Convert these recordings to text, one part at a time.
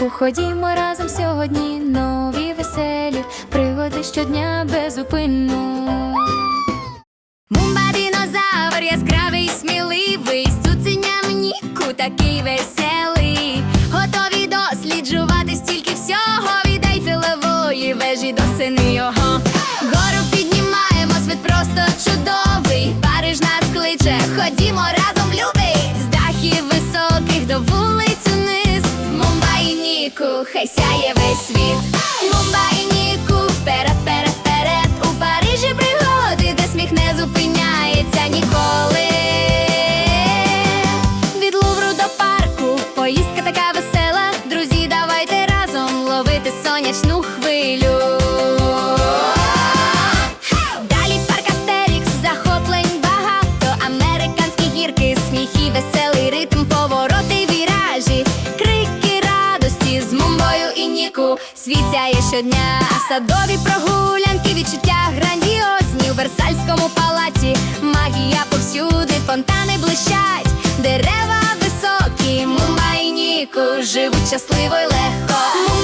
Ніку, ходімо разом сьогодні. Нові веселі пригоди щодня безупинно. Мумба динозавр яскравий, сміливий, з цуценям Ніку такий веселий. Готові досліджувати стільки всього від Ейфелевої вежі до сини його. Гору піднімаємо, світ просто чудовий. Париж нас кличе, ходімо хай сяє весь світ. Мумба і Ніку, вперед, вперед, вперед. У Парижі пригоди, де сміх не зупиняється ніколи. Від Лувру до парку, поїздка така весела. Друзі, давайте разом ловити сонячну хвилю. Далі парк захоплень багато. Американські гірки, сміх веселий ритм, повороти, віражі, крики радості з мумбою і Ніку. Світ щодня, садові прогулянки, відчуття грандіозні у Версальському палаці. Магія повсюди, фонтани блищать, дерева високі, мумба Ніку живуть щасливо й легко.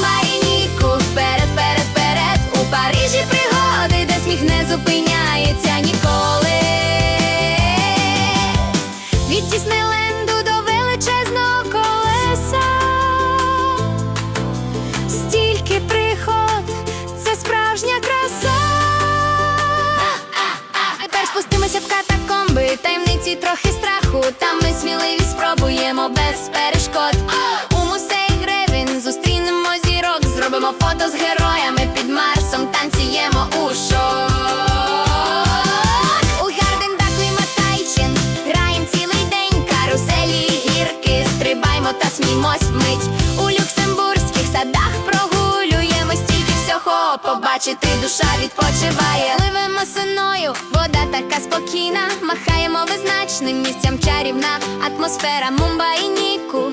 Побачити, душа відпочиває. Ливемо синою, вода така спокійна, махаємо визначним місцям чарівна атмосфера Мумба і Ніку.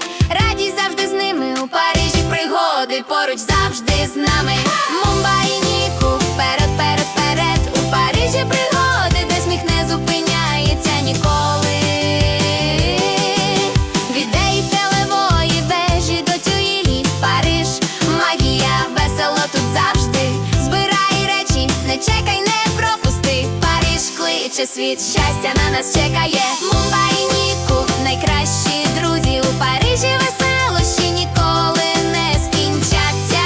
Кличе світ, щастя на нас чекає. Мумба і Ніку, найкращі друзі у Парижі веселощі ніколи не скінчаться.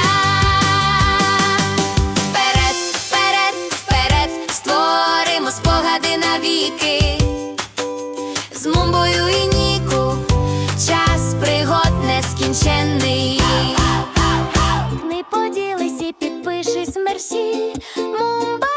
Вперед, вперед, вперед, створимо спогади навіки. З Мумбою і Ніку час пригод нескінченний. Не поділись і підпишись мерсі. Мумба